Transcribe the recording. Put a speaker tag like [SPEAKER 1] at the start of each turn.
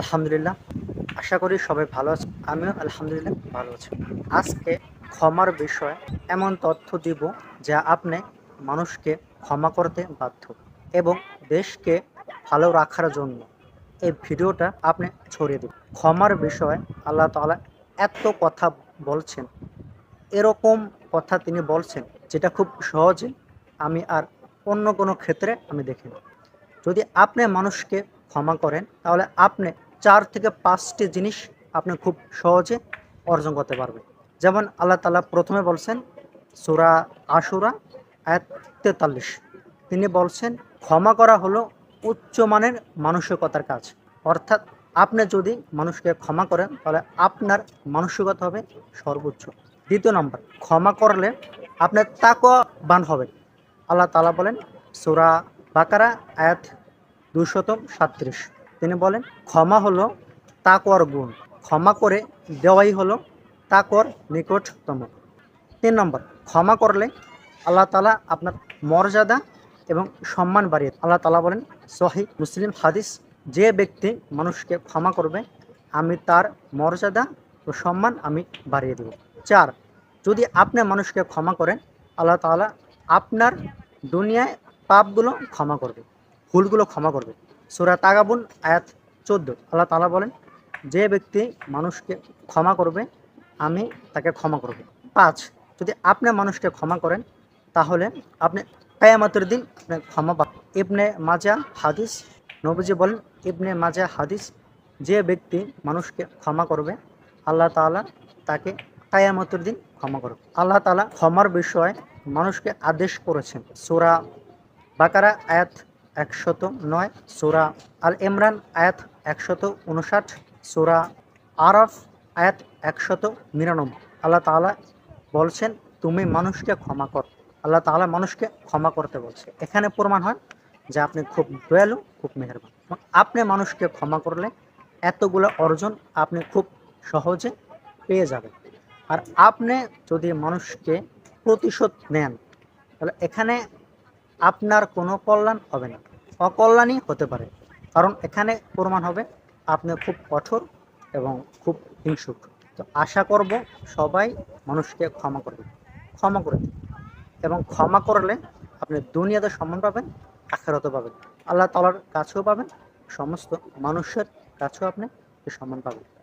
[SPEAKER 1] আলহামদুলিল্লাহ, আশা করি সবাই ভালো আছে আমিও আলহামদুলিল্লাহ ভালো আছি। আজকে ক্ষমার বিষয়ে এমন তথ্য দিব যা আপনি মানুষকে ক্ষমা করতে বাধ্য এবং দেশকে ভালো রাখার জন্য এই ভিডিওটা আপনি ছড়িয়ে দিন। ক্ষমার বিষয়ে আল্লাহ তাআলা এত কথা বলছেন, এরকম কথা তিনি বলছেন যেটা খুব সহজে আমি আর অন্য কোনো ক্ষেত্রে আমি দেখিনি। যদি আপনি মানুষকে ক্ষমা করেন, তাহলে আপনি চার থেকে পাঁচটি জিনিস আপনি খুব সহজে অর্জন করতে পারবেন। যেমন আল্লাহ তালা প্রথমে বলছেন, সুরা আশুরা, আয়াত তেতাল্লিশ। তিনি বলছেন, ক্ষমা করা হলো উচ্চমানের মানসিকতার কাজ। অর্থাৎ আপনি যদি মানুষকে ক্ষমা করেন, তাহলে আপনার মানসিকতা হবে সর্বোচ্চ। দ্বিতীয় নম্বর, ক্ষমা করলে আপনার তাকওয়াবান হবেন আল্লাহ তালা বলেন, সুরা বাকারা, আয়াত দুশত সাত্রিশ তিনি বলেন, ক্ষমা হলো তাকর গুণ। ক্ষমা করে দেওয়াই হলো তাকর নিকটতম। তিন নম্বর, ক্ষমা করলে আল্লাহ তালা আপনার মর্যাদা এবং সম্মান বাড়িয়ে আল্লাহ তালা বলেন, সহি মুসলিম হাদিস, যে ব্যক্তি মানুষকে ক্ষমা করবে, আমি তার মর্যাদা ও সম্মান আমি বাড়িয়ে দেব। চার, যদি আপনি মানুষকে ক্ষমা করেন, আল্লাহ তালা আপনার দুনিয়ায় পাপগুলো ক্ষমা করবে। ভুলগুলো ক্ষমা করবে। সুরা তাগাবুন, আয়াত চোদ্দ। আল্লাহ তালা বলেন, যে ব্যক্তি মানুষকে ক্ষমা করবে, আমি তাকে ক্ষমা করব। পাঁচ, যদি আপনি মানুষকে ক্ষমা করেন, তাহলে আপনি কায়ামতের দিন আপনি ক্ষমা পাবেন। ইবনে মাজা হাদিস, নবীজি বলেন, ইবনে মাজা হাদিস, যে ব্যক্তি মানুষকে ক্ষমা করবে, আল্লাহ তাআলা তাকে কায়ামতের দিন ক্ষমা করবে। আল্লাহ তালা ক্ষমার বিষয়ে মানুষকে আদেশ করেছেন। সূরা বাকারা, আয়াত একশত নয়, সোরা আল ইমরান, আয়াত একশত উনষাট, সোরা আরফ, আয়াত একশত নিরানব্বই। আল্লাহ তাআলা বলছেন, তুমি মানুষকে ক্ষমা কর। আল্লাহ তাআলা মানুষকে ক্ষমা করতে বলছে। এখানে প্রমাণ হয় যে আপনি খুব দয়ালু, খুব মেহেরবান। আপনি মানুষকে ক্ষমা করলে এতগুলো অর্জন আপনি খুব সহজে পেয়ে যাবেন। আর আপনি যদি মানুষকে প্রতিশোধ নেন, তাহলে এখানে আপনার কোনো কল্যাণ হবে না। অকল্যাণই হতে পারে। কারণ এখানে প্রমাণ হবে আপনি খুব কঠোর এবং খুব হিংসুক। তো আশা করব সবাই মানুষকে ক্ষমা করবে। ক্ষমা করে এবং ক্ষমা করলে আপনি দুনিয়াতে সম্মান পাবেন আখেরত পাবেন। আল্লাহ তালার কাছেও পাবেন, সমস্ত মানুষের কাছেও আপনি সম্মান পাবেন।